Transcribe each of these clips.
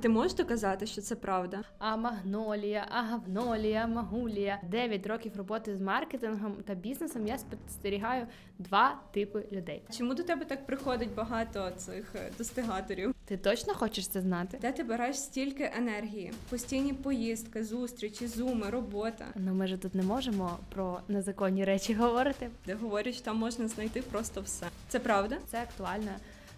ти можеш доказати, що це правда? А магнолія, а гавнолія, магулія. 9 років роботи з маркетингом та бізнесом я спостерігаю два типи людей. Чому до тебе так приходить багато цих е, достигаторів? Ти точно хочеш це знати? Де ти береш стільки енергії? Постійні поїздки, зустрічі, зуми, робота. Ну ми ж тут не можемо про незаконні речі говорити. Де говорять, що там можна знайти просто все. Це правда? Це актуально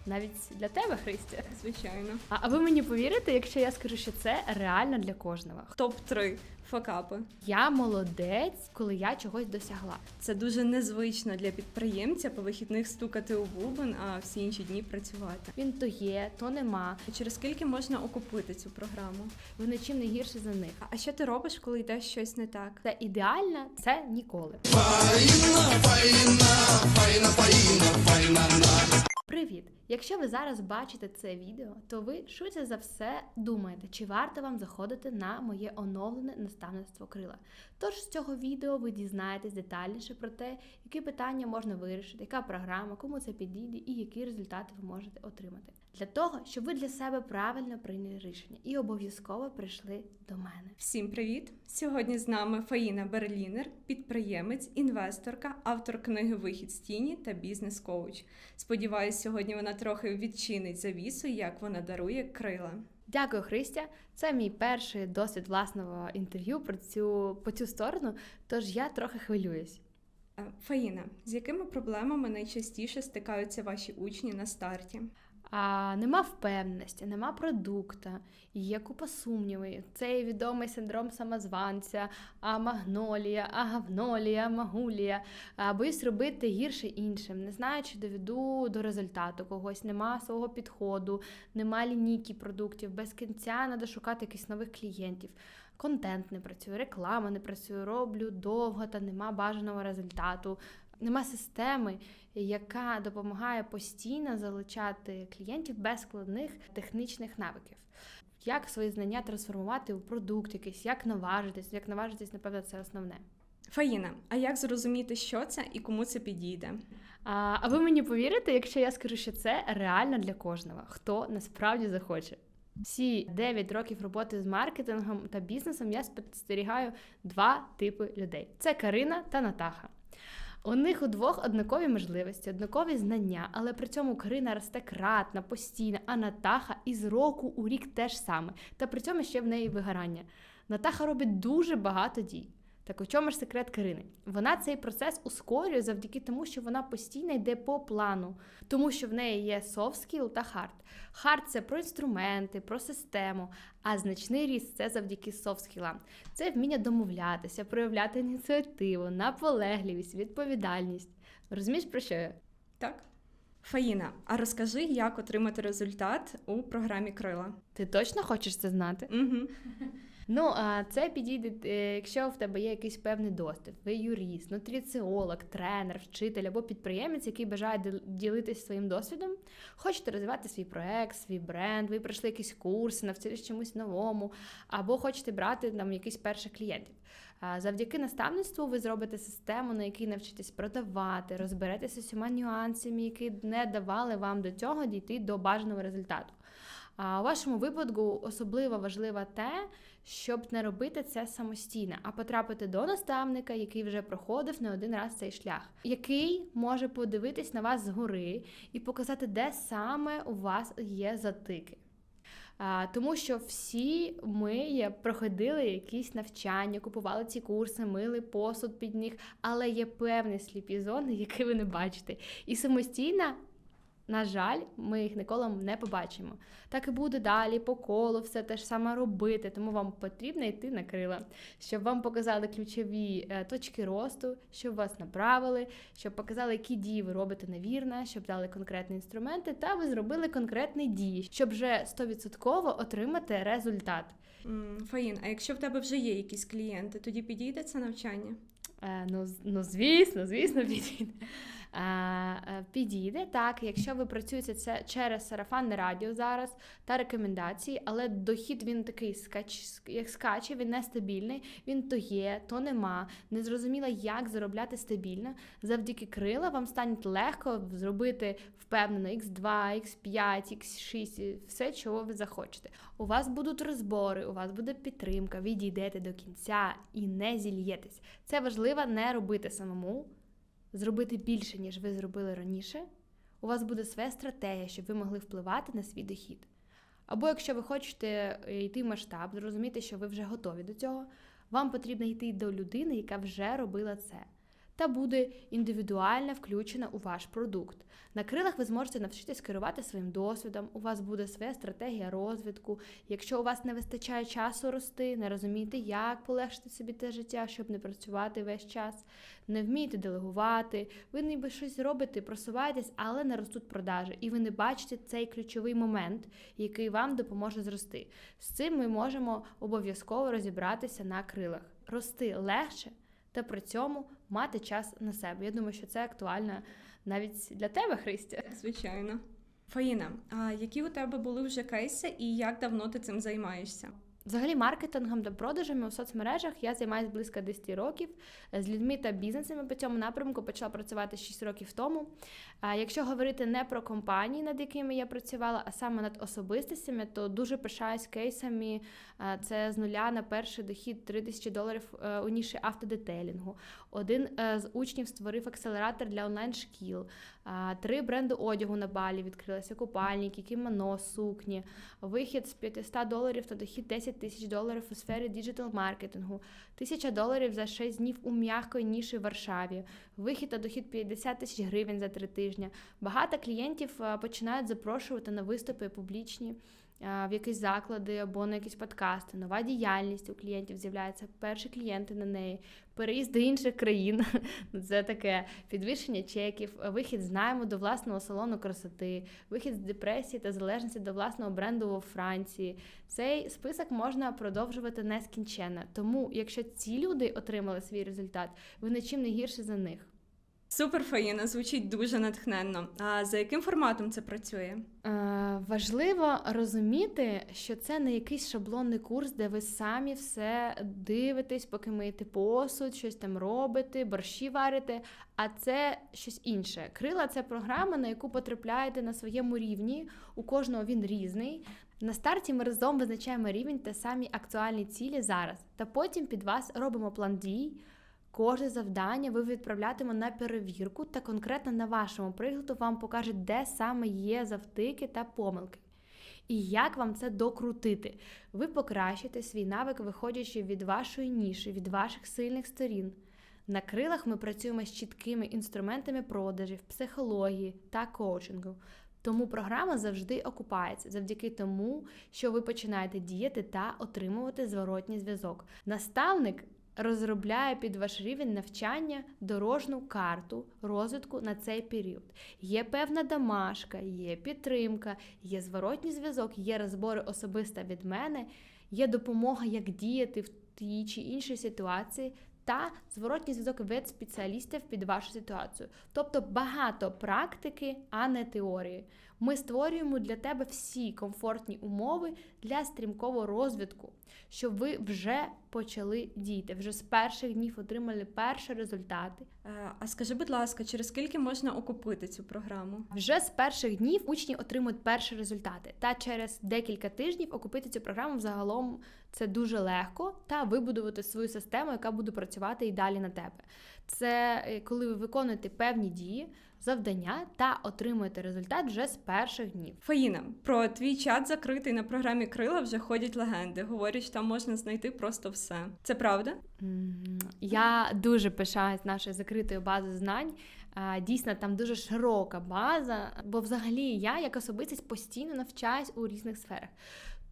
навіть для тебе, Христя. Звичайно. А, а ви мені повірите, якщо я скажу, що це реально для кожного? Топ 3 факапи. Я молодець, коли я чогось досягла. Це дуже незвично для підприємця по вихідних стукати у бубен, а всі інші дні працювати. Він то є, то нема. Через скільки можна окупити цю програму? Ви нічим не гірше за них. А що ти робиш, коли йде щось не так? Це ідеально, це ніколи. Привіт! Якщо ви зараз бачите це відео, то ви швидше за все думаєте, чи варто вам заходити на моє оновлене наставництво крила. Тож з цього відео ви дізнаєтесь детальніше про те, які питання можна вирішити, яка програма, кому це підійде і які результати ви можете отримати. Для того, щоб ви для себе правильно прийняли рішення і обов'язково прийшли до мене. Всім привіт! Сьогодні з нами Фаїна Берлінер, підприємець, інвесторка, автор книги Вихід з тіні та бізнес-коуч. Сподіваюсь, сьогодні вона трохи відчинить завісу, як вона дарує крила. Дякую, Христя. Це мій перший досвід власного інтерв'ю про цю по цю сторону, тож я трохи хвилююсь. Е, Фаїна, з якими проблемами найчастіше стикаються ваші учні на старті? А нема впевненості, нема продукта, є купа сумнівів. Цей відомий синдром самозванця, а магнолія, а гавнолія, магулія. А боюсь робити гірше іншим, не знаю, чи доведу до результату когось. Нема свого підходу, нема лінійки продуктів. Без кінця треба шукати якихось нових клієнтів. Контент не працює, реклама не працює, роблю довго та нема бажаного результату. Нема системи, яка допомагає постійно залучати клієнтів без складних технічних навиків. Як свої знання трансформувати у продукт якийсь, як наважитись, як наважитись, напевно, це основне. Фаїна, а як зрозуміти, що це і кому це підійде? А, а ви мені повірите, якщо я скажу, що це реально для кожного, хто насправді захоче. Всі 9 років роботи з маркетингом та бізнесом я спостерігаю два типи людей: це Карина та Натаха. У них у двох однакові можливості, однакові знання, але при цьому Карина росте кратна, постійно, а Натаха із року у рік теж саме. Та при цьому ще в неї вигорання. Натаха робить дуже багато дій. Так у чому ж секрет Карини? Вона цей процес ускорює завдяки тому, що вона постійно йде по плану, тому що в неї є soft skill та hard. Hard – це про інструменти, про систему, а значний ріст це завдяки soft skillам. Це вміння домовлятися, проявляти ініціативу, наполегливість, відповідальність. Розумієш про що я? Так? Фаїна, а розкажи, як отримати результат у програмі Крила? Ти точно хочеш це знати? Угу. Ну, а це підійде, е, якщо в тебе є якийсь певний досвід. Ви юрист, нутриціолог, тренер, вчитель або підприємець, який бажає діл- ділитися своїм досвідом, хочете розвивати свій проект, свій бренд, ви пройшли якісь курси, навчились чомусь новому, або хочете брати там якісь перших клієнтів. Завдяки наставництву ви зробите систему, на якій навчитесь продавати, розберетеся з усіма нюансами, які не давали вам до цього дійти до бажаного результату. А у вашому випадку особливо важливо те, щоб не робити це самостійно, а потрапити до наставника, який вже проходив не один раз цей шлях, який може подивитись на вас згори і показати, де саме у вас є затики. Тому що всі ми проходили якісь навчання, купували ці курси, мили посуд під них, але є певні сліпі зони, які ви не бачите. І самостійно на жаль, ми їх ніколи не побачимо. Так і буде далі по колу все те ж саме робити, тому вам потрібно йти на крила, щоб вам показали ключові е, точки росту, щоб вас направили, щоб показали, які дії ви робите невірно, щоб дали конкретні інструменти, та ви зробили конкретні дії, щоб вже 100% отримати результат. Фаїн, а якщо в тебе вже є якісь клієнти, тоді підійде це навчання? Е, ну, ну, звісно, звісно, підійде. Е, е, підійде. Так, якщо ви працюєте це через сарафанне радіо зараз та рекомендації, але дохід він такий скач, як скаче, він нестабільний, він то є, то нема. Не зрозуміло, як заробляти стабільно. Завдяки крила вам стане легко зробити впевнено X2, X5, X6, все, чого ви захочете. У вас будуть розбори, у вас буде підтримка, ви дійдете до кінця і не зільєтесь. Це важливо не робити самому, зробити більше, ніж ви зробили раніше. У вас буде своя стратегія, щоб ви могли впливати на свій дохід. Або якщо ви хочете е, йти в масштаб, зрозуміти, що ви вже готові до цього, вам потрібно йти до людини, яка вже робила це, та буде індивідуально включена у ваш продукт. На крилах ви зможете навчитись керувати своїм досвідом, у вас буде своя стратегія розвитку. Якщо у вас не вистачає часу рости, не розумієте, як полегшити собі те життя, щоб не працювати весь час, не вмієте делегувати, ви ніби щось робите, просуваєтесь, але не ростуть продажі, і ви не бачите цей ключовий момент, який вам допоможе зрости. З цим ми можемо обов'язково розібратися на крилах, рости легше та при цьому мати час на себе. Я думаю, що це актуально навіть для тебе, Христя. Звичайно. Фаїна, а які у тебе були вже кейси і як давно ти цим займаєшся? Взагалі, маркетингом та продажами у соцмережах я займаюся близько 10 років з людьми та бізнесами по цьому напрямку почала працювати 6 років тому. Якщо говорити не про компанії, над якими я працювала, а саме над особистостями, то дуже пишаюсь кейсами. Це з нуля на перший дохід 3 тисячі доларів е, у ніші автодетейлінгу. Один е, з учнів створив акселератор для онлайн-шкіл. Три бренди одягу на балі відкрилися: купальники, кімоно, сукні. Вихід з 500 доларів та дохід 10 тисяч доларів у сфері діджитал-маркетингу, 1000 доларів за 6 днів у м'якої ніші в Варшаві, вихід та дохід 50 тисяч гривень за 3 тижні. Багато клієнтів починають запрошувати на виступи публічні. В якісь заклади або на якісь подкасти, нова діяльність у клієнтів з'являється, перші клієнти на неї, переїзд до інших країн. Це таке підвищення чеків, вихід з найму до власного салону красоти, вихід з депресії та залежності до власного бренду у Франції. Цей список можна продовжувати нескінченно. Тому, якщо ці люди отримали свій результат, ви нічим не гірше за них. Супер Фаїна, звучить дуже натхненно. А за яким форматом це працює? Е, важливо розуміти, що це не якийсь шаблонний курс, де ви самі все дивитесь, поки миєте посуд, щось там робите, борщі варите. А це щось інше. Крила це програма, на яку потрапляєте на своєму рівні. У кожного він різний. На старті ми разом визначаємо рівень та самі актуальні цілі зараз. Та потім під вас робимо план дій. Кожне завдання ви відправлятиме на перевірку, та конкретно на вашому прикладу вам покаже, де саме є завтики та помилки. І як вам це докрутити? Ви покращите свій навик, виходячи від вашої ніші, від ваших сильних сторін. На крилах ми працюємо з чіткими інструментами продажів, психології та коучингу. Тому програма завжди окупається завдяки тому, що ви починаєте діяти та отримувати зворотній зв'язок. Наставник розробляє під ваш рівень навчання дорожну карту розвитку на цей період. Є певна домашка, є підтримка, є зворотній зв'язок, є розбори особисто від мене, є допомога, як діяти в тій чи іншій ситуації. Та зворотній зв'язок від спеціалістів під вашу ситуацію. Тобто багато практики, а не теорії. Ми створюємо для тебе всі комфортні умови для стрімкого розвитку, щоб ви вже почали діяти, вже з перших днів отримали перші результати. Е, А скажи, будь ласка, через скільки можна окупити цю програму? Вже з перших днів учні отримують перші результати. Та через декілька тижнів окупити цю програму взагалом це дуже легко та вибудувати свою систему, яка буде працювати і далі на тебе. Це е, коли ви виконуєте певні дії, завдання та отримуєте результат вже з перших днів. Фаїна, про твій чат закритий на програмі Крила вже ходять легенди. Говорять, що там можна знайти просто все. Це правда? Я дуже пишаюсь нашою закритою базою знань. Дійсно, там дуже широка база, бо взагалі я як особистість постійно навчаюсь у різних сферах.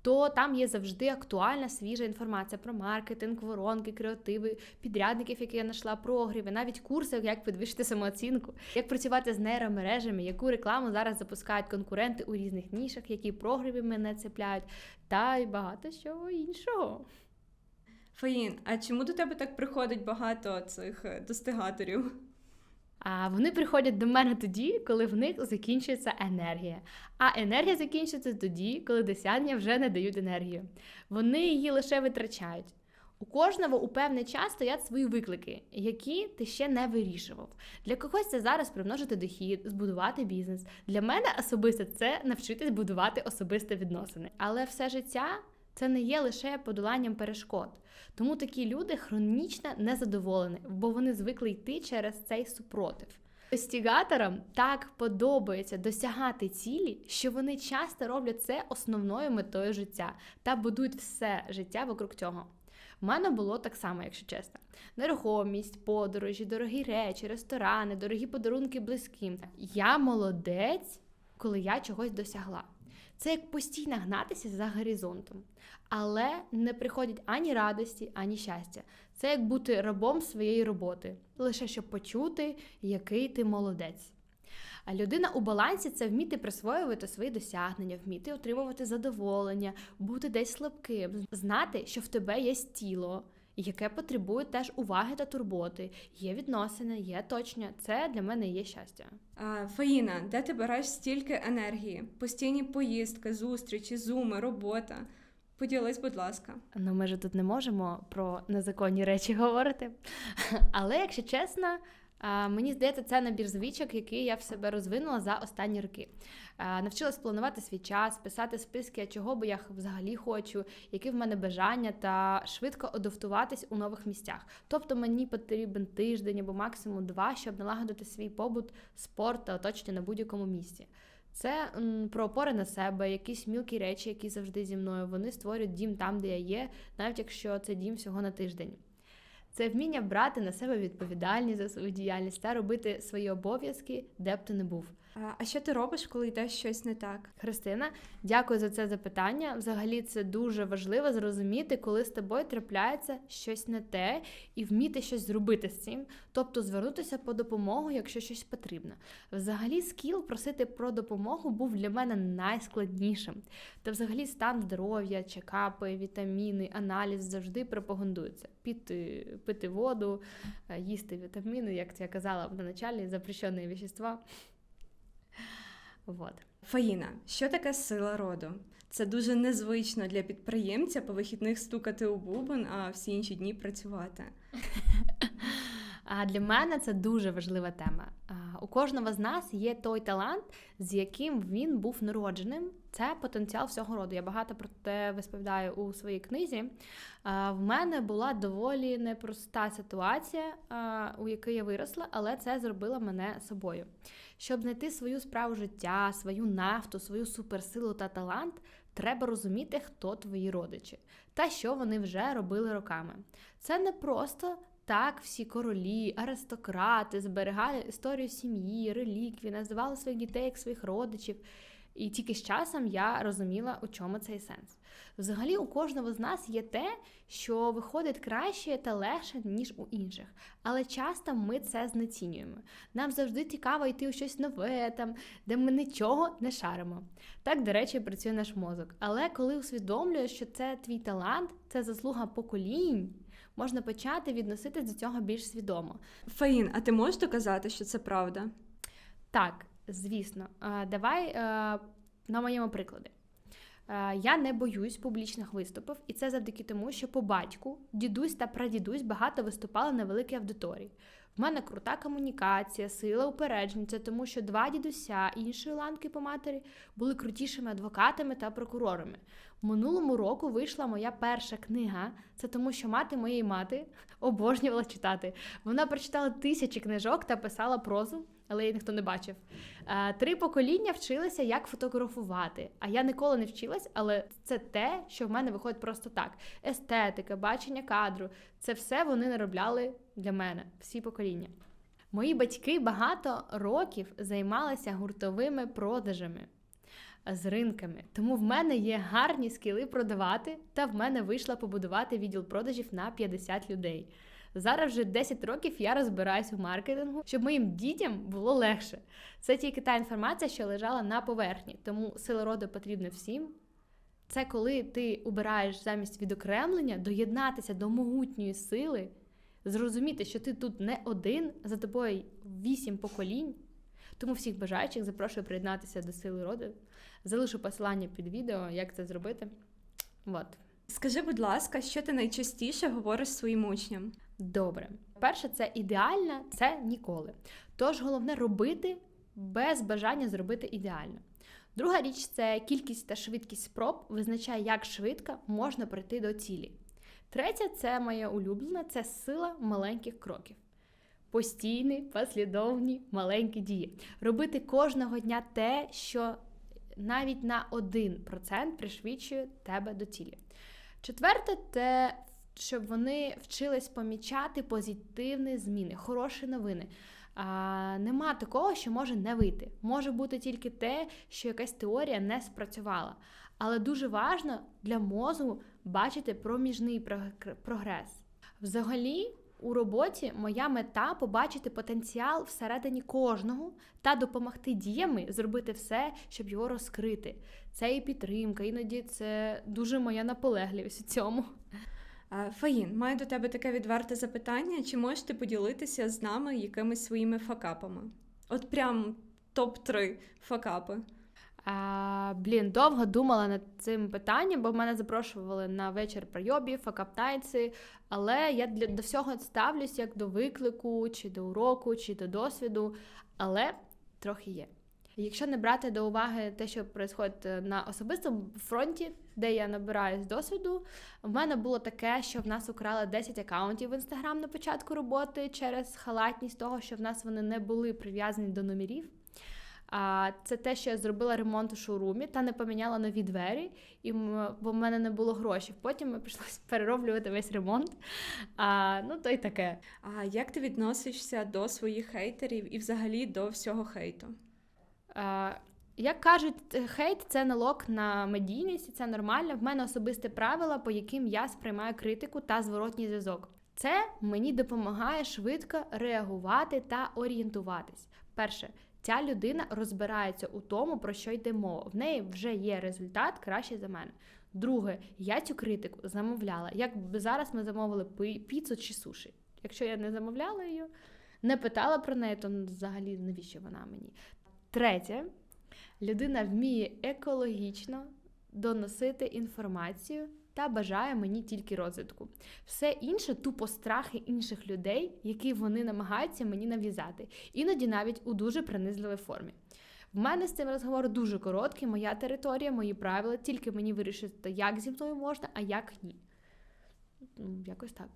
То там є завжди актуальна свіжа інформація про маркетинг, воронки, креативи, підрядників, які я знайшла, прогріви, навіть курси, як підвищити самооцінку, як працювати з нейромережами, яку рекламу зараз запускають конкуренти у різних нішах, які прогріви мене цепляють, та й багато чого іншого. Фаїн, а чому до тебе так приходить багато цих е, достигаторів? А вони приходять до мене тоді, коли в них закінчується енергія. А енергія закінчується тоді, коли досягнення вже не дають енергію. Вони її лише витрачають. У кожного у певний час стоять свої виклики, які ти ще не вирішував. Для когось це зараз примножити дохід, збудувати бізнес. Для мене особисто це навчитись будувати особисті відносини. Але все життя це не є лише подоланням перешкод. Тому такі люди хронічно незадоволені, бо вони звикли йти через цей супротив. Достігаторам так подобається досягати цілі, що вони часто роблять це основною метою життя та будують все життя вокруг цього. У мене було так само, якщо чесно. Нерухомість, подорожі, дорогі речі, ресторани, дорогі подарунки близьким. Я молодець, коли я чогось досягла. Це як постійно гнатися за горизонтом. Але не приходять ані радості, ані щастя. Це як бути рабом своєї роботи, лише щоб почути, який ти молодець. А людина у балансі це вміти присвоювати свої досягнення, вміти отримувати задоволення, бути десь слабким, знати, що в тебе є тіло, яке потребує теж уваги та турботи, є відносини, є точня. Це для мене є щастя. А, Фаїна, де ти береш стільки енергії? Постійні поїздки, зустрічі, зуми, робота. Поділись, будь ласка. Ну, ми ж тут не можемо про незаконні речі говорити. Але, якщо чесно, мені здається, це набір звичок, який я в себе розвинула за останні роки. Навчилась планувати свій час, писати списки, чого би я взагалі хочу, які в мене бажання, та швидко адаптуватись у нових місцях. Тобто мені потрібен тиждень або максимум два, щоб налагодити свій побут, спорт та оточення на будь-якому місці. Це про опори на себе, якісь мілкі речі, які завжди зі мною. Вони створюють дім там, де я є, навіть якщо це дім всього на тиждень. Це вміння брати на себе відповідальність за свою діяльність та робити свої обов'язки, де б ти не був. А, що ти робиш, коли йде щось не так? Христина, дякую за це запитання. Взагалі, це дуже важливо зрозуміти, коли з тобою трапляється щось не те, і вміти щось зробити з цим, тобто звернутися по допомогу, якщо щось потрібно. Взагалі, скіл просити про допомогу був для мене найскладнішим. Та взагалі стан здоров'я, чекапи, вітаміни, аналіз завжди пропагандуються. Піти, пити воду, е, їсти вітаміни, як я казала в началі, запрещені вещества. Вот. Фаїна, що таке сила роду? Це дуже незвично для підприємця по вихідних стукати у бубон, а всі інші дні працювати. А для мене це дуже важлива тема. У кожного з нас є той талант, з яким він був народженим. Це потенціал всього роду. Я багато про те розповідаю у своїй книзі. В мене була доволі непроста ситуація, у якій я виросла, але це зробило мене собою. Щоб знайти свою справу життя, свою нафту, свою суперсилу та талант, треба розуміти, хто твої родичі та що вони вже робили роками. Це не просто так всі королі, аристократи зберігали історію сім'ї, реліквії, називали своїх дітей як своїх родичів. І тільки з часом я розуміла, у чому цей сенс. Взагалі, у кожного з нас є те, що виходить краще та легше, ніж у інших. Але часто ми це знецінюємо. Нам завжди цікаво йти у щось нове, там, де ми нічого не шаримо. Так, до речі, працює наш мозок. Але коли усвідомлюєш, що це твій талант, це заслуга поколінь, можна почати відноситись до цього більш свідомо. Фаїн, а ти можеш доказати, що це правда? Так, звісно. Давай е, на моєму прикладі. Е, Я не боюсь публічних виступів, і це завдяки тому, що по батьку дідусь та прадідусь багато виступали на великій аудиторії. В мене крута комунікація, сила упередженьця, тому, що два дідуся іншої ланки по матері були крутішими адвокатами та прокурорами. Минулому року вийшла моя перша книга. Це тому, що мати моєї мати обожнювала читати. Вона прочитала тисячі книжок та писала прозу, але її ніхто не бачив. Е, Три покоління вчилися, як фотографувати. А я ніколи не вчилась, але це те, що в мене виходить просто так: естетика, бачення кадру це все вони наробляли для мене, всі покоління. Мої батьки багато років займалися гуртовими продажами з ринками. Тому в мене є гарні скіли продавати, та в мене вийшла побудувати відділ продажів на 50 людей. Зараз вже 10 років я розбираюсь у маркетингу, щоб моїм дітям було легше. Це тільки та інформація, що лежала на поверхні, тому сила роду потрібна всім. Це коли ти обираєш замість відокремлення доєднатися до могутньої сили, зрозуміти, що ти тут не один, за тобою вісім поколінь. Тому всіх бажаючих запрошую приєднатися до сили роду. Залишу посилання під відео, як це зробити. От. Скажи, будь ласка, що ти найчастіше говориш своїм учням? Добре. Перше, це ідеально, це ніколи. Тож головне робити без бажання зробити ідеально. Друга річ це кількість та швидкість спроб визначає, як швидко можна прийти до цілі. Третє це моє улюблене це сила маленьких кроків. Постійні, послідовні, маленькі дії. Робити кожного дня те, що навіть на 1% пришвидшує тебе до цілі. Четверте, те, щоб вони вчились помічати позитивні зміни, хороші новини. А, нема такого, що може не вийти. Може бути тільки те, що якась теорія не спрацювала. Але дуже важливо для мозку бачити проміжний прогр- прогрес. Взагалі, у роботі моя мета побачити потенціал всередині кожного та допомогти діями зробити все, щоб його розкрити. Це і підтримка, іноді це дуже моя наполегливість у цьому. Е, Фаїн, маю до тебе таке відверте запитання: чи можеш ти поділитися з нами якимись своїми факапами? От прям топ-3 факапи. А, блін, довго думала над цим питанням, бо мене запрошували на вечір прийобів, факаптайці, але я для до всього ставлюсь як до виклику, чи до уроку, чи до досвіду, але трохи є. Якщо не брати до уваги те, що відбувається на особистому фронті, де я набираюсь досвіду, в мене було таке, що в нас украли 10 акаунтів в інстаграм на початку роботи через халатність того, що в нас вони не були прив'язані до номерів. А це те, що я зробила ремонт у шоурумі та не поміняла нові двері, і бо в мене не було грошей. Потім ми прийшлось перероблювати весь ремонт. А, ну то й таке. А як ти відносишся до своїх хейтерів і взагалі до всього хейту? А, як кажуть, е, хейт це налог на медійність, і це нормально. В мене особисте правило, по яким я сприймаю критику та зворотній зв'язок. Це мені допомагає швидко реагувати та орієнтуватись. Перше, ця людина розбирається у тому, про що йде мова. В неї вже є результат кращий за мене. Друге, я цю критику замовляла. Як зараз ми замовили піцу чи суші. Якщо я не замовляла її, не питала про неї, то взагалі навіщо вона мені? Третє, людина вміє екологічно доносити інформацію та бажає мені тільки розвитку. Все інше тупо страхи інших людей, які вони намагаються мені нав'язати, іноді навіть у дуже принизливій формі. В мене з цим розговор дуже короткий, моя територія, мої правила, тільки мені вирішити, як зі мною можна, а як ні. Ну, Якось так.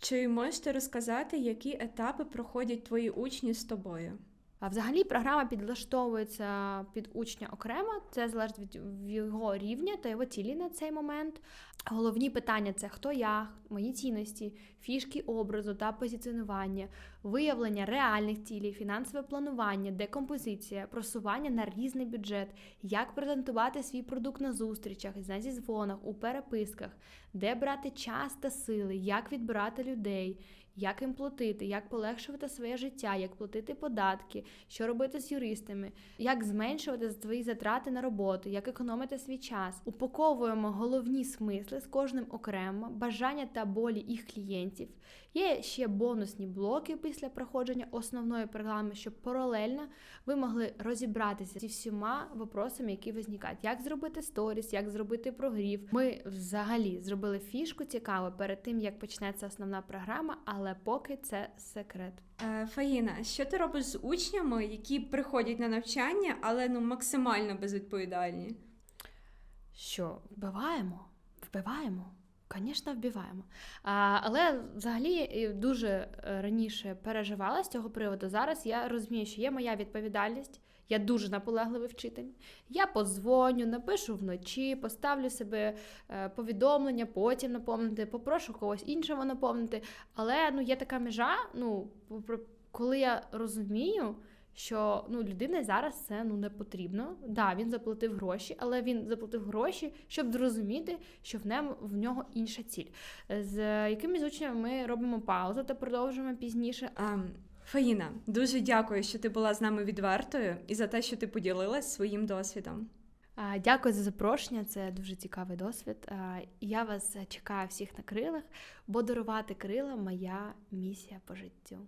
Чи можете розказати, які етапи проходять твої учні з тобою? А взагалі програма підлаштовується під учня окремо. Це залежить від його рівня та його цілі на цей момент. Головні питання це хто я, мої цінності, фішки образу та позиціонування, виявлення реальних цілей, фінансове планування, декомпозиція, просування на різний бюджет, як презентувати свій продукт на зустрічах, на зізвонах, у переписках, де брати час та сили, як відбирати людей, як їм платити, як полегшувати своє життя, як платити податки, що робити з юристами, як зменшувати свої затрати на роботу, як економити свій час. Упаковуємо головні смисли з кожним окремо, бажання та болі їх клієнтів. Є ще бонусні блоки після проходження основної програми, щоб паралельно ви могли розібратися зі всіма вопросами, які визникають. Як зробити сторіс, як зробити прогрів. Ми взагалі зробили фішку цікаву перед тим, як почнеться основна програма, але поки це секрет. Е, Фаїна, що ти робиш з учнями, які приходять на навчання, але ну максимально безвідповідальні? Що вбиваємо? Вбиваємо. Звісно, вбиваємо. А, але взагалі дуже е, раніше переживала з цього приводу. Зараз я розумію, що є моя відповідальність. Я дуже наполегливий вчитель. Я подзвоню, напишу вночі, поставлю себе е, повідомлення, потім наповнити, попрошу когось іншого наповнити. Але ну, є така межа, ну, коли я розумію, що ну, людині зараз це ну, не потрібно. Да, він заплатив гроші, але він заплатив гроші, щоб зрозуміти, що в ньому в нього інша ціль. З якимись учнями ми робимо паузу та продовжуємо пізніше. Ем, Фаїна, дуже дякую, що ти була з нами відвертою і за те, що ти поділилась своїм досвідом. Дякую за запрошення. Це дуже цікавий досвід. Я вас чекаю всіх на крилах, бо дарувати крила моя місія по життю.